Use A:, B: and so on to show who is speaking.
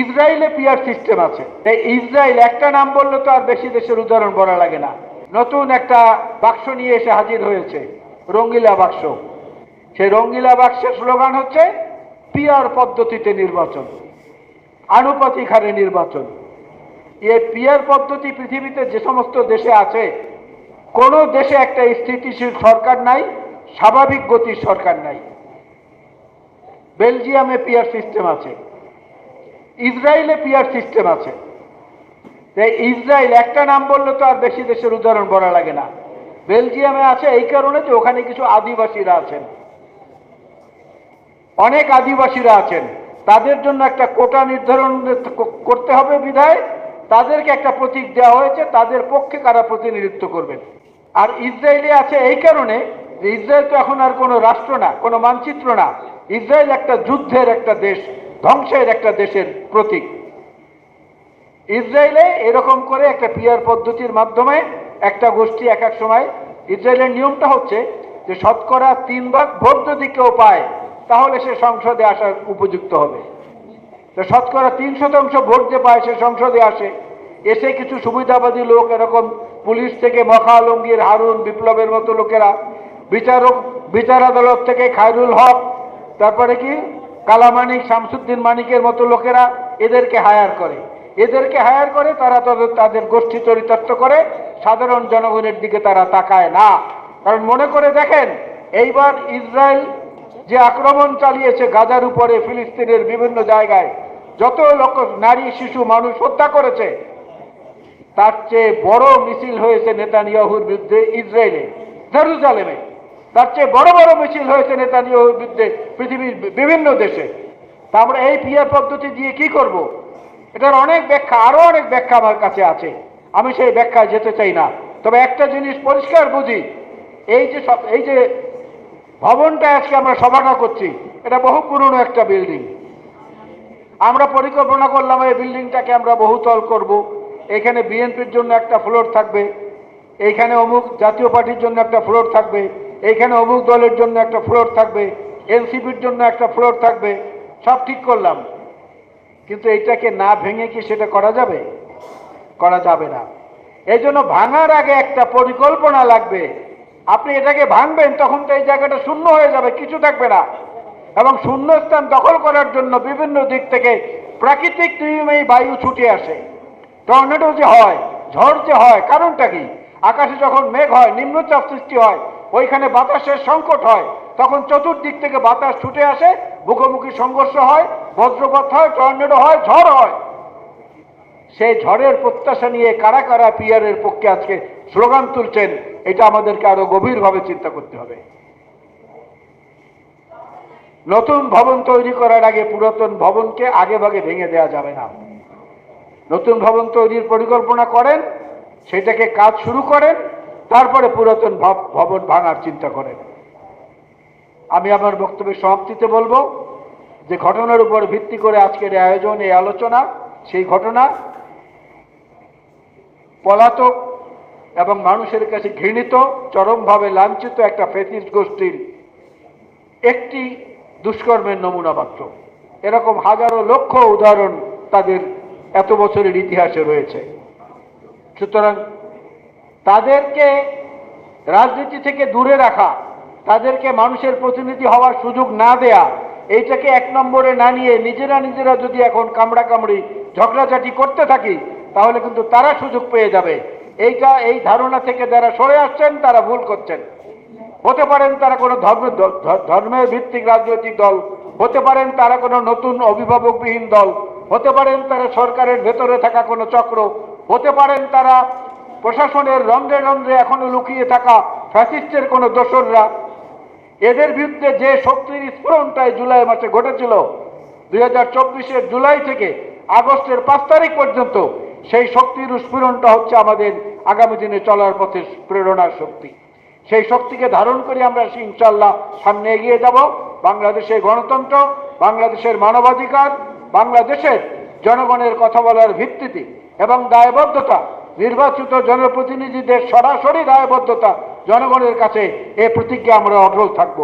A: ইসরায়েলে peer system আছে। তাই ইসরায়েল একটা নাম বললে তো আর বেশি দেশের উদাহরণ বলা লাগে না। নতুন একটা বাক্স নিয়ে এসে হাজির হয়েছে, রঙ্গিলা বাক্স। সেই রঙ্গিলা বাক্সের স্লোগান হচ্ছে পিয়ার পদ্ধতিতে নির্বাচন, আনুপাতিক হারে নির্বাচন। এই পিয়ার পদ্ধতি পৃথিবীতে যে সমস্ত দেশে আছে, কোনো দেশে একটা স্থিতিশীল সরকার নাই, স্বাভাবিক গতির সরকার নাই। বেলজিয়ামে পিয়ার সিস্টেম আছে। ইসরায়েলে পিয়ার সিস্টেম আছে। তাই ইসরায়েল একটা নাম বললে তো আর বেশি দেশের উদাহরণ বলা লাগে না। বেলজিয়ামে আছে এই কারণে যে ওখানে কিছু আদিবাসীরা আছেন। অনেক আদিবাসীরা আছেন। তাদের জন্য একটা কোটা নির্ধারণ করতে হবে বিধায় তাদেরকে একটা প্রতীক দেওয়া হয়েছে, তাদের পক্ষে কারা প্রতিনিধিত্ব করবেন। আর ইসরায়েলে আছে এই কারণে যে ইসরায়েল তো এখন আর কোনো রাষ্ট্র না, কোনো মানচিত্র না। ইসরায়েল একটা যুদ্ধের একটা দেশ। ধ্বংসের একটা দেশের প্রতীক। ইসরায়েলে এরকম করে একটা পিয়ার পদ্ধতির মাধ্যমে একটা গোষ্ঠী এক এক সময়, ইসরায়েলের নিয়মটা হচ্ছে যে শতকরা তিন ভাগ ভোট যদি কেউ পায়, তাহলে সে সংসদে আসার উপযুক্ত হবে। তো শতকরা তিন শতাংশ ভোট যে পায়, সে সংসদে আসে। এসে কিছু সুবিধাবাদী লোক, এরকম পুলিশ থেকে মখা আলমগীর হারুন, বিপ্লবের মতো লোকেরা, বিচারক, বিচার আদালত থেকে খায়রুল হক, তারপরে কি? কালামানিক, শামসুদ্দিন মানিকের মতো লোকেরা এদেরকে হায়ার করে। এদেরকে হায়ার করে তারা তাদের তাদের গোষ্ঠী চরিতার্থ করে, সাধারণ জনগণের দিকে তারা তাকায় না। কারণ মনে করে দেখেন, এইবার ইসরায়েল যে আক্রমণ চালিয়েছে গাজার উপরে, ফিলিস্তিনের বিভিন্ন জায়গায়, যত লোক, নারী, শিশু, মানুষ হত্যা করেছে, তার চেয়ে বড় মিছিল হয়েছে নেতানিয়াহুর বিরুদ্ধে ইসরায়েলে, জেরুজালেমে। তার চেয়ে বড় বড় মিছিল হয়েছে নেতানিয়াহুর বিরুদ্ধে পৃথিবীর বিভিন্ন দেশে। তা আমরা এই পিয়ার পদ্ধতি দিয়ে কি করব। এটার অনেক ব্যাখ্যা, আরও অনেক ব্যাখ্যা আমার কাছে আছে। আমি সেই ব্যাখ্যায় যেতে চাই না। তবে একটা জিনিস পরিষ্কার বুঝি, এই যে এই যে ভবনটা আজকে আমরা সভাটা করছি, এটা বহু পুরনো একটা বিল্ডিং। আমরা পরিকল্পনা করলাম এই বিল্ডিংটাকে আমরা বহুতল করব। এখানে বিএনপির জন্য একটা ফ্লোর থাকবে। এইখানে অমুক জাতীয় পার্টির জন্য একটা ফ্লোর থাকবে। এইখানে অমুক দলের জন্য একটা ফ্লোর থাকবে এনসিপির জন্য একটা ফ্লোর থাকবে, সব ঠিক করলাম। কিন্তু এইটাকে না ভেঙে কি সেটা করা যাবে? করা যাবে না। এই জন্য ভাঙার আগে একটা পরিকল্পনা লাগবে। আপনি এটাকে ভাঙবেন, তখন তো এই জায়গাটা শূন্য হয়ে যাবে, কিছু থাকবে না। এবং শূন্য স্থান দখল করার জন্য বিভিন্ন দিক থেকে প্রাকৃতিক নিয়মেই বায়ু ছুটে আসে। টর্নেডো যে হয়, ঝড় যে হয়, কারণটা কি? আকাশে যখন মেঘ হয়, নিম্নচাপ সৃষ্টি হয় ওইখানে বাতাসের সংকট হয়, তখন চতুর্দিক থেকে বাতাস ছুটে আসে, মুখোমুখি সংঘর্ষ হয়, বজ্রপাত হয়, টর্নেডো হয়, ঝড় হয়। সেই ঝড়ের প্রত্যাশা নিয়ে কারা কারা পিয়ারের পক্ষে আজকে স্লোগান তুলছেন, এটা আমাদেরকে আরও গভীরভাবে চিন্তা করতে হবে। নতুন ভবন তৈরি করার আগে পুরাতন ভবনকে আগে ভাগে ভেঙে দেওয়া যাবে না। নতুন ভবন তৈরির পরিকল্পনা করেন, সেটাকে কাজ শুরু করেন তারপরে পুরাতন ভব- ভবন ভাঙার চিন্তা করেন। আমি আমার বক্তব্যের সমাপ্তিতে বলব যে ঘটনার উপর ভিত্তি করে আজকের আয়োজন, এই আলোচনা, সেই ঘটনা পলাতক এবং মানুষের কাছে ঘৃণিত, চরমভাবে লাঞ্ছিত একটা ফেসিস গোষ্ঠীর একটি দুষ্কর্মের নমুনা মাত্র। এরকম হাজারো লক্ষ উদাহরণ তাদের এত বছরের ইতিহাসে রয়েছে। সুতরাং তাদেরকে রাজনীতি থেকে দূরে রাখা, তাদেরকে মানুষের প্রতিনিধি হওয়ার সুযোগ না দেয়া, এইটাকে এক নম্বরে না নিয়ে নিজেরা নিজেরা যদি এখন কামড়া কামড়ি ঝগড়াঝাটি করতে থাকি, তাহলে কিন্তু তারা সুযোগ পেয়ে যাবে। এইটা, এই ধারণা থেকে যারা সরে আসছেন, তারা ভুল করছেন। হতে পারেন তারা কোনো ধর্ম ধর্মের ভিত্তিক রাজনৈতিক দল, হতে পারেন তারা কোনো নতুন অভিভাবকবিহীন দল, হতে পারেন তারা সরকারের ভেতরে থাকা কোনো চক্র, হতে পারেন তারা প্রশাসনের রন্ধ্রে রন্ধ্রে এখনও লুকিয়ে থাকা ফ্যাসিস্টের কোনো দোসররা, এদের বিরুদ্ধে যে শক্তির স্ফুরণটাই জুলাই মাসে ঘটেছিল, দুই হাজার চব্বিশের জুলাই থেকে আগস্টের পাঁচ তারিখ পর্যন্ত সেই শক্তির স্ফুরণটা হচ্ছে আমাদের আগামী দিনে চলার পথে প্রেরণার শক্তি। সেই শক্তিকে ধারণ করে আমরা ইনশাল্লাহ সামনে এগিয়ে যাব। বাংলাদেশের গণতন্ত্র, বাংলাদেশের মানবাধিকার, বাংলাদেশের জনগণের কথা বলার ভিত্তিতে এবং দায়বদ্ধতা নির্বাচিত জনপ্রতিনিধিদের সরাসরি দায়বদ্ধতা জনগণের কাছে এ প্রতিজ্ঞা আমরা অটল থাকব।